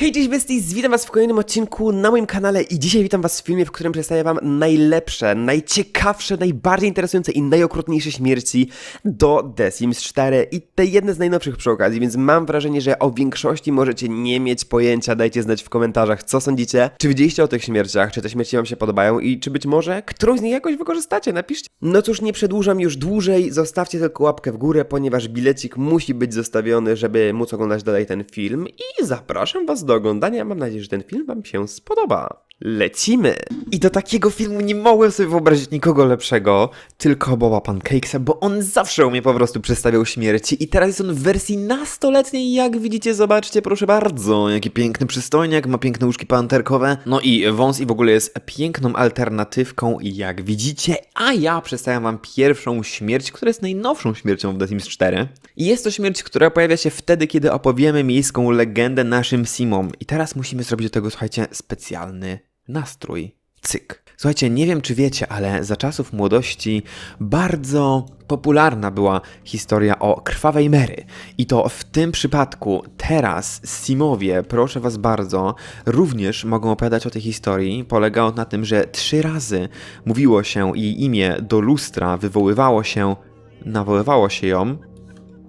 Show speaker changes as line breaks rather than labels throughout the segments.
Hej, cześć besties, witam was w kolejnym odcinku na moim kanale i dzisiaj witam was w filmie, w którym przedstawię wam najlepsze, najciekawsze, najbardziej interesujące i najokrutniejsze śmierci do The Sims 4 i te jedne z najnowszych przy okazji, więc mam wrażenie, że o większości możecie nie mieć pojęcia, dajcie znać w komentarzach, co sądzicie, czy widzieliście o tych śmierciach, czy te śmierci wam się podobają i czy być może którąś z nich jakoś wykorzystacie, napiszcie. No cóż, nie przedłużam już dłużej, zostawcie tylko łapkę w górę, ponieważ bilecik musi być zostawiony, żeby móc oglądać dalej ten film i zapraszam was do oglądania. Mam nadzieję, że ten film Wam się spodoba. Lecimy! I do takiego filmu nie mogłem sobie wyobrazić nikogo lepszego, tylko Boba Pancakesa, bo on zawsze u mnie po prostu przedstawiał śmierci i teraz jest on w wersji nastoletniej, jak widzicie, zobaczcie, proszę bardzo, jaki piękny przystojniak, ma piękne łóżki panterkowe, no i wąs i w ogóle jest piękną alternatywką, jak widzicie, a ja przedstawiam Wam pierwszą śmierć, która jest najnowszą śmiercią w The Sims 4. I jest to śmierć, która pojawia się wtedy, kiedy opowiemy miejską legendę naszym Simom. I teraz musimy zrobić do tego, słuchajcie, specjalny nastrój. Cyk. Słuchajcie, nie wiem czy wiecie, ale za czasów młodości bardzo popularna była historia o krwawej Mary. I to w tym przypadku teraz Simowie, proszę was bardzo, również mogą opowiadać o tej historii. Polegało na tym, że trzy razy mówiło się jej imię do lustra, wywoływało się, nawoływało się ją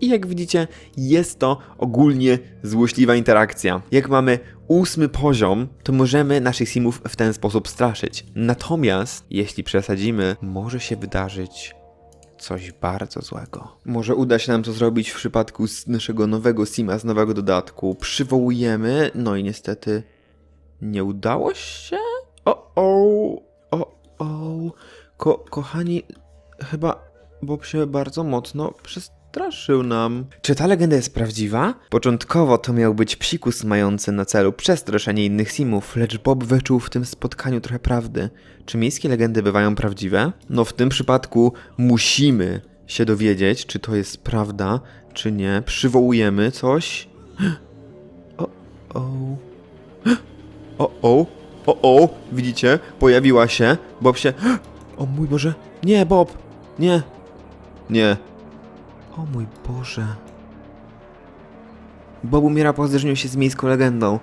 i jak widzicie, jest to ogólnie złośliwa interakcja. Jak mamy ósmy poziom, to możemy naszych simów w ten sposób straszyć. Natomiast, jeśli przesadzimy, może się wydarzyć coś bardzo złego. Może uda się nam to zrobić w przypadku naszego nowego sima, z nowego dodatku. Przywołujemy, no i niestety nie udało się? O, o, o, o. Ko kochani, chyba Bob się bardzo mocno przestraszył nam. Czy ta legenda jest prawdziwa? Początkowo to miał być psikus mający na celu przestraszenie innych simów, lecz Bob wyczuł w tym spotkaniu trochę prawdy. Czy miejskie legendy bywają prawdziwe? No w tym przypadku musimy się dowiedzieć, czy to jest prawda, czy nie. Przywołujemy coś. O, o. O, o, o, o, widzicie? Pojawiła się. Bob się. O mój Boże. Nie, Bob. Nie. Nie. O mój Boże. Bob umiera po zderzeniu się z miejską legendą.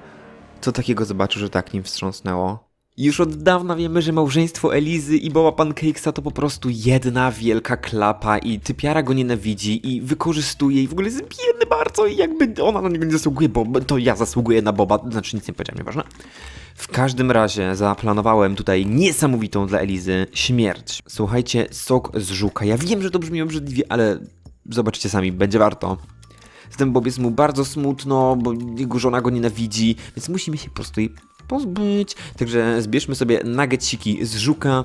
Co takiego zobaczył, że tak nim wstrząsnęło? Już od dawna wiemy, że małżeństwo Elizy i Boba Pancakesa to po prostu jedna wielka klapa i typiara go nienawidzi i wykorzystuje i w ogóle jest bardzo i jakby ona na niego nie zasługuje, bo to ja zasługuję na Boba, znaczy nic nie powiedziałem, nieważne. W każdym razie zaplanowałem tutaj niesamowitą dla Elizy śmierć. Słuchajcie, sok z żuka. Ja wiem, że to brzmi obrzydliwie, ale zobaczcie sami, będzie warto. Z tym Bob jest mu bardzo smutno, bo jego żona go nienawidzi, więc musimy się po prostu jej pozbyć. Także zbierzmy sobie nuggetsiki z żuka.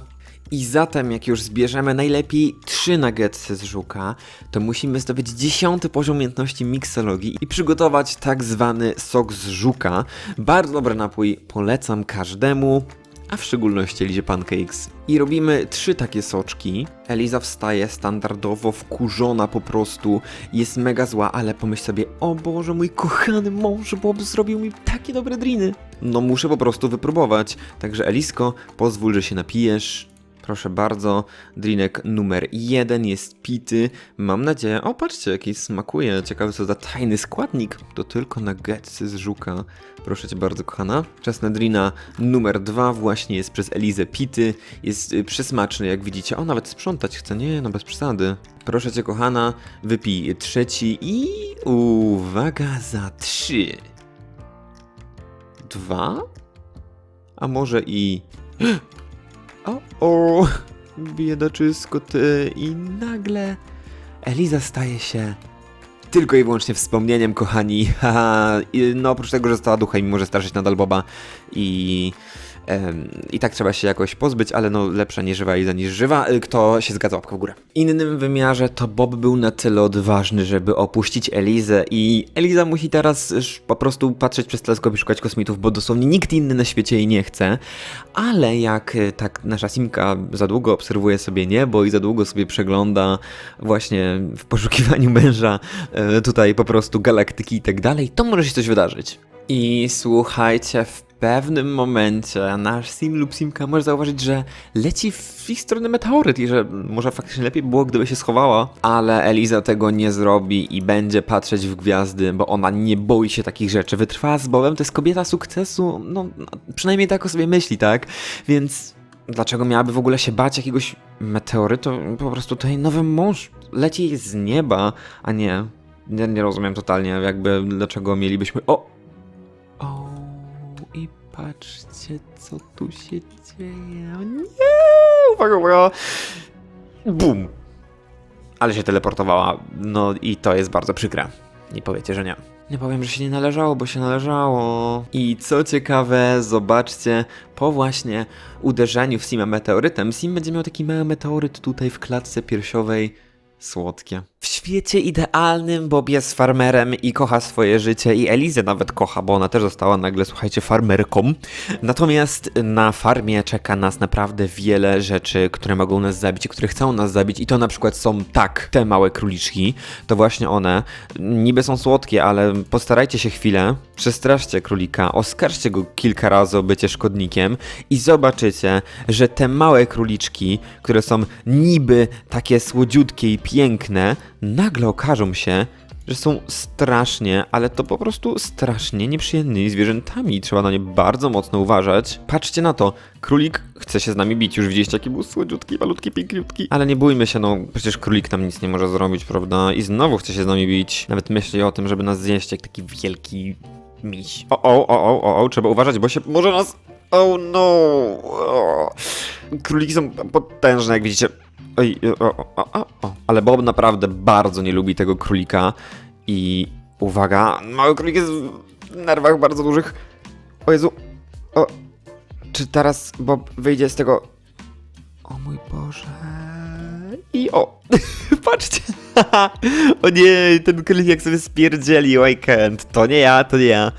I zatem, jak już zbierzemy najlepiej trzy nuggetsy z żuka, to musimy zdobyć dziesiąty poziom umiejętności miksologii i przygotować tak zwany sok z żuka. Bardzo dobry napój, polecam każdemu a w szczególności Elizie Pancakes. I robimy trzy takie soczki. Eliza wstaje standardowo, wkurzona po prostu, jest mega zła, ale pomyśl sobie, o Boże, mój kochany mąż Bob zrobił mi takie dobre driny. No muszę po prostu wypróbować. Także Elisko, pozwól, że się napijesz. Proszę bardzo, drinek numer jeden jest pity. Mam nadzieję, o patrzcie, jaki smakuje. Ciekawy co za tajny składnik. To tylko nuggetsy z żuka. Proszę cię bardzo, kochana. Czas na drina numer dwa właśnie jest przez Elizę pity. Jest y, przesmaczny, jak widzicie. O, nawet sprzątać chce, nie, no bez przesady. Proszę cię, kochana, wypij trzeci i uwaga za trzy. Dwa? A może i... O, o, biedaczysko ty i nagle Eliza staje się tylko i wyłącznie wspomnieniem, kochani. Haha, no oprócz tego, że została ducha i może straszyć nadal Boba i... I tak trzeba się jakoś pozbyć, ale no lepsza nieżywa Eliza niż żywa. Y, Kto się zgadza, łapka w górę. Innym wymiarze to Bob był na tyle odważny, żeby opuścić Elizę i Eliza musi teraz sz- po prostu patrzeć przez teleskop i szukać kosmitów, bo dosłownie nikt inny na świecie jej nie chce. Ale jak y, tak nasza Simka za długo obserwuje sobie niebo i za długo sobie przegląda właśnie w poszukiwaniu męża y, tutaj po prostu galaktyki i tak dalej, to może się coś wydarzyć. I słuchajcie, w pewnym momencie nasz sim lub simka może zauważyć, że leci w ich stronę meteoryt i że może faktycznie lepiej by było, gdyby się schowała. Ale Eliza tego nie zrobi i będzie patrzeć w gwiazdy, bo ona nie boi się takich rzeczy. Wytrwała z Bobem, to jest kobieta sukcesu, no przynajmniej tak o sobie myśli, tak? Więc dlaczego miałaby w ogóle się bać jakiegoś meteorytu? Po prostu tutaj nowy mąż leci z nieba, a nie. Nie, nie rozumiem totalnie, jakby dlaczego mielibyśmy. O! Patrzcie, co tu się dzieje. O nie! Uwaga, uwaga! Bum! Ale się teleportowała. No i to jest bardzo przykre. Nie powiecie, że nie. Nie powiem, że się nie należało, bo się należało. I co ciekawe, zobaczcie, po właśnie uderzeniu w Sima meteorytem, Sim będzie miał taki mały meteoryt tutaj w klatce piersiowej. Słodkie. W świecie idealnym Bob jest farmerem i kocha swoje życie i Elizę nawet kocha, bo ona też została nagle, słuchajcie, farmerką. Natomiast na farmie czeka nas naprawdę wiele rzeczy, które mogą nas zabić i które chcą nas zabić i to na przykład są tak, te małe króliczki, to właśnie one. Niby są słodkie, ale postarajcie się chwilę, przestraszcie królika, oskarżcie go kilka razy o bycie szkodnikiem i zobaczycie, że te małe króliczki, które są niby takie słodziutkie i piękne, nagle okażą się, że są strasznie, ale to po prostu strasznie nieprzyjemnymi zwierzętami trzeba na nie bardzo mocno uważać. Patrzcie na to, królik chce się z nami bić, już widzieliście jaki był słodziutki, malutki, piękniutki. Ale nie bójmy się, no przecież królik nam nic nie może zrobić, prawda? I znowu chce się z nami bić. Nawet myśli o tym, żeby nas zjeść jak taki wielki miś. O, o, o, o, o, trzeba uważać, bo się może nas... Oh no! Króliki są potężne, jak widzicie. Oj, o, o, o. Ale Bob naprawdę bardzo nie lubi tego królika i uwaga, mały królik jest w nerwach bardzo dużych. O Jezu, o, czy teraz Bob wyjdzie z tego? O mój Boże. I o, patrzcie. o nie, ten królik jak sobie spierdzielił, I can't. To nie ja, to nie ja.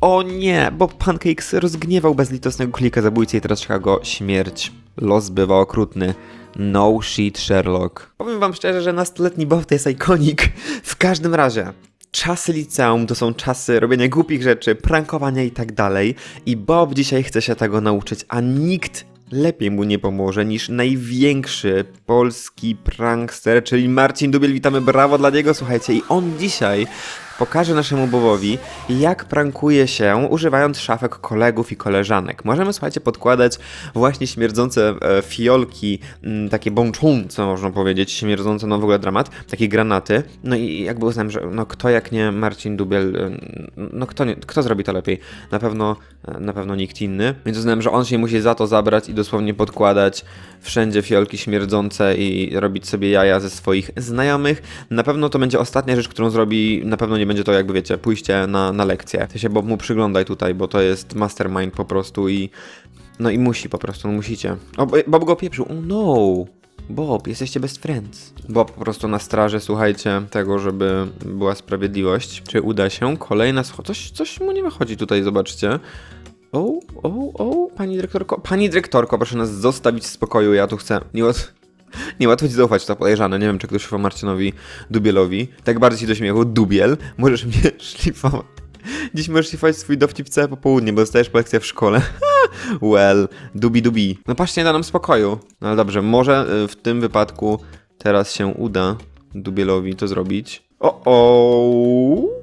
O nie, Bob Pancakes rozgniewał bezlitosnego królika zabójcy i teraz czeka go śmierć. Los bywa okrutny. No shit, Sherlock. Powiem wam szczerze, że nastoletni Bob to jest ikonik. W każdym razie, czasy liceum to są czasy robienia głupich rzeczy, prankowania i tak dalej. I Bob dzisiaj chce się tego nauczyć, a nikt lepiej mu nie pomoże niż największy polski prankster, czyli Marcin Dubiel. Witamy, brawo dla niego, słuchajcie. I on dzisiaj pokaże naszemu Bobowi, jak prankuje się używając szafek kolegów i koleżanek. Możemy, słuchajcie, podkładać właśnie śmierdzące e, fiolki, m, takie bączące, można powiedzieć, śmierdzące, no w ogóle dramat, takie granaty. No i jakby uznałem, że no kto jak nie Marcin Dubiel, e, no kto, nie, kto zrobi to lepiej? Na pewno, e, na pewno nikt inny. Więc uznałem, że on się musi za to zabrać i dosłownie podkładać wszędzie fiolki śmierdzące i robić sobie jaja ze swoich znajomych. Na pewno to będzie ostatnia rzecz, którą zrobi, na pewno nie będzie to jakby wiecie, pójście na, na lekcję. Ty się Bob mu przyglądaj tutaj, bo to jest mastermind po prostu i no i musi po prostu, no musicie. O, Bob go pieprzył, oh no! Bob, jesteście best friends. Bob po prostu na straży, słuchajcie, tego, żeby była sprawiedliwość. Czy uda się? Kolejna scho- coś, coś mu nie wychodzi tutaj, zobaczcie. O, o, o, pani dyrektorko, pani dyrektorko, proszę nas zostawić w spokoju, ja tu chcę. Łat... nie łatwo ci zaufać, to podejrzane. Nie wiem, czy ktoś ufa Marcinowi Dubielowi. Tak bardziej do śmiechu, Dubiel, możesz mnie szlifować. Dziś możesz szlifować swój dowcip całe popołudnie, bo dostajesz lekcję w szkole. well, dubi dubi. No patrzcie, nie da nam spokoju. No ale dobrze, może y, w tym wypadku teraz się uda Dubielowi to zrobić. O, o,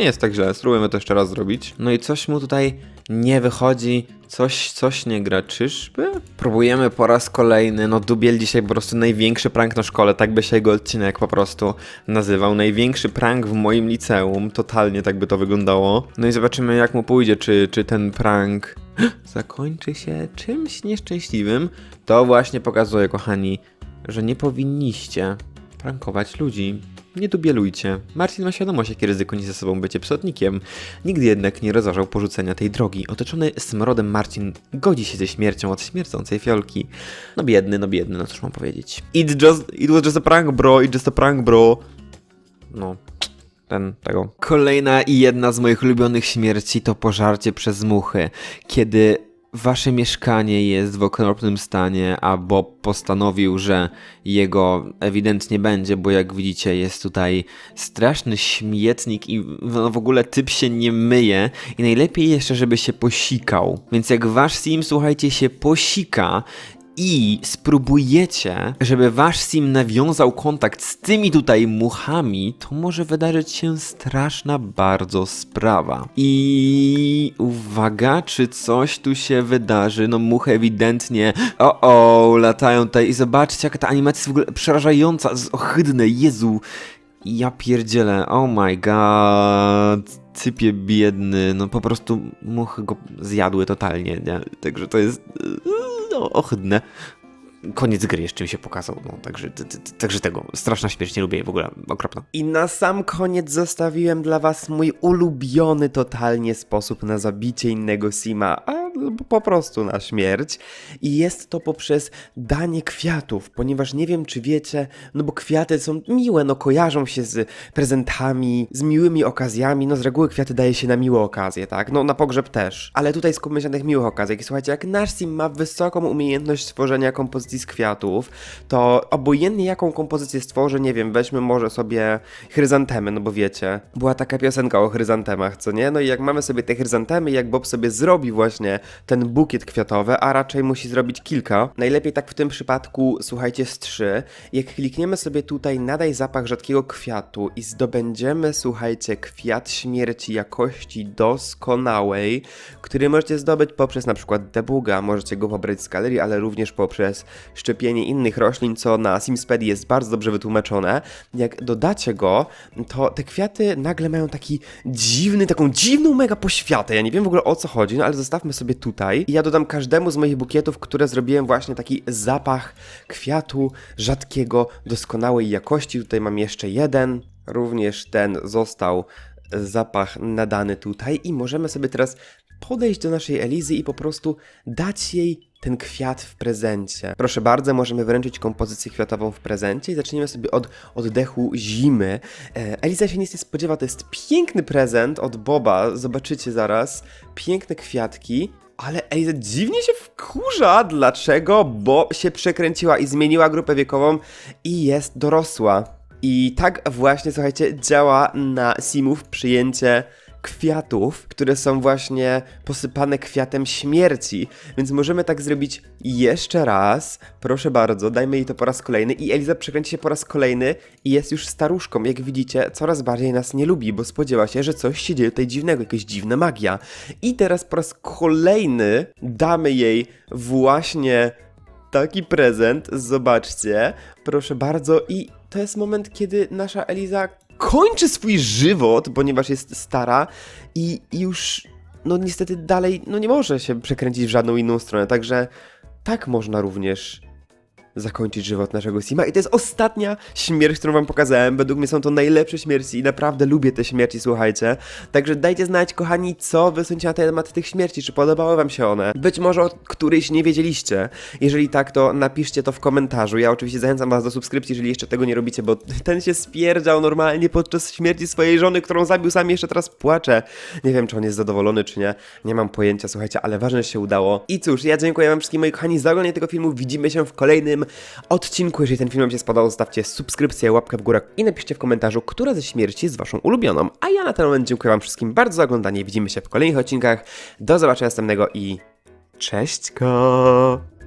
nie jest tak źle, spróbujemy to jeszcze raz zrobić. No i coś mu tutaj nie wychodzi, coś, coś nie gra, czyżby? Próbujemy po raz kolejny, no Dubiel dzisiaj po prostu największy prank na szkole, tak by się jego odcinek po prostu nazywał. Największy prank w moim liceum, totalnie tak by to wyglądało. No i zobaczymy jak mu pójdzie, czy, czy ten prank zakończy się czymś nieszczęśliwym. To właśnie pokazuje, kochani, że nie powinniście prankować ludzi. Nie dubielujcie. Marcin ma świadomość, jakie ryzyko niesie ze sobą bycie psotnikiem. Nigdy jednak nie rozważał porzucenia tej drogi. Otoczony smrodem Marcin godzi się ze śmiercią od śmierdzącej fiolki. No biedny, no biedny, no cóż mam powiedzieć. It, just, it was just a prank, bro, it just a prank, bro. No, ten, tego. Kolejna i jedna z moich ulubionych śmierci to pożarcie przez muchy. Kiedy
wasze mieszkanie jest w okropnym stanie, a Bob postanowił, że jego ewidentnie będzie, bo jak widzicie jest tutaj straszny śmietnik i no w ogóle typ się nie myje i najlepiej jeszcze, żeby się posikał. Więc jak wasz sim, słuchajcie, się posika i spróbujecie, żeby wasz sim nawiązał kontakt z tymi tutaj muchami, to może wydarzyć się straszna bardzo sprawa. I uwaga, czy coś tu się wydarzy? No muchy ewidentnie, o o, latają tutaj i zobaczcie jaka ta animacja jest w ogóle przerażająca, ohydne, Jezu. Ja pierdzielę, oh my god, typie biedny, no po prostu muchy go zjadły totalnie, nie? Także to jest ohydne. Koniec gry jeszcze mi się pokazał, no także, t- t- także tego, straszna śmierć, nie lubię jej w ogóle, okropna.
I na sam koniec zostawiłem dla was mój ulubiony totalnie sposób na zabicie innego Sima, a po prostu na śmierć. I jest to poprzez danie kwiatów, ponieważ nie wiem czy wiecie, no bo kwiaty są miłe, no kojarzą się z prezentami, z miłymi okazjami, no z reguły kwiaty daje się na miłe okazje, tak? No na pogrzeb też. Ale tutaj skupmy się na tych miłych okazjach. I słuchajcie, jak nasz Sim ma wysoką umiejętność stworzenia kompozycji z kwiatów, to obojętnie jaką kompozycję stworzy, nie wiem, weźmy może sobie chryzantemy, no bo wiecie, była taka piosenka o chryzantemach, co nie? No i jak mamy sobie te chryzantemy, jak Bob sobie zrobi właśnie ten bukiet kwiatowy, a raczej musi zrobić kilka, najlepiej tak w tym przypadku, słuchajcie, z trzy, jak klikniemy sobie tutaj nadaj zapach rzadkiego kwiatu i zdobędziemy, słuchajcie, kwiat śmierci jakości doskonałej, który możecie zdobyć poprzez na przykład debuga, możecie go pobrać z galerii, ale również poprzez szczepienie innych roślin, co na Simspedi jest bardzo dobrze wytłumaczone. Jak dodacie go, to te kwiaty nagle mają taki dziwny, taką dziwną mega poświatę. Ja nie wiem w ogóle o co chodzi, no ale zostawmy sobie tutaj. I ja dodam każdemu z moich bukietów, które zrobiłem właśnie taki zapach kwiatu rzadkiego, doskonałej jakości. Tutaj mam jeszcze jeden. Również ten został zapach nadany tutaj i możemy sobie teraz podejść do naszej Elizy i po prostu dać jej ten kwiat w prezencie. Proszę bardzo, możemy wręczyć kompozycję kwiatową w prezencie i zaczniemy sobie od oddechu zimy. E, Eliza się nic nie spodziewa, to jest piękny prezent od Boba, zobaczycie zaraz. Piękne kwiatki. Ale Eliza dziwnie się wkurza. Dlaczego? Bo się przekręciła i zmieniła grupę wiekową i jest dorosła. I tak właśnie, słuchajcie, działa na Simów przyjęcie kwiatów, które są właśnie posypane kwiatem śmierci. Więc możemy tak zrobić jeszcze raz. Proszę bardzo, dajmy jej to po raz kolejny. I Eliza przekręci się po raz kolejny i jest już staruszką. Jak widzicie, coraz bardziej nas nie lubi, bo spodziewa się, że coś się dzieje tutaj dziwnego, jakaś dziwna magia. I teraz po raz kolejny damy jej właśnie taki prezent, zobaczcie, proszę bardzo. I to jest moment, kiedy nasza Eliza kończy swój żywot, ponieważ jest stara i i już, no niestety dalej, no nie może się przekręcić w żadną inną stronę, także tak można również zakończyć żywot naszego Sima. I to jest ostatnia śmierć, którą wam pokazałem. Według mnie są to najlepsze śmierci i naprawdę lubię te śmierci, słuchajcie. Także dajcie znać, kochani, co wy sądzicie na temat tych śmierci, czy podobały wam się one. Być może o któryś nie wiedzieliście. Jeżeli tak, to napiszcie to w komentarzu. Ja oczywiście zachęcam was do subskrypcji, jeżeli jeszcze tego nie robicie, bo ten się spierdział normalnie podczas śmierci swojej żony, którą zabił sam jeszcze teraz płacze. Nie wiem, czy on jest zadowolony, czy nie. Nie mam pojęcia, słuchajcie, ale ważne, że się udało. I cóż, ja dziękuję wam wszystkim, moi kochani, za oglądanie tego filmu. Widzimy się w kolejnym odcinku. Jeżeli ten film wam się spodobał, zostawcie subskrypcję, łapkę w górę i napiszcie w komentarzu, która ze śmierci jest waszą ulubioną. A ja na ten moment dziękuję wam wszystkim bardzo za oglądanie. Widzimy się w kolejnych odcinkach. Do zobaczenia następnego i cześćko!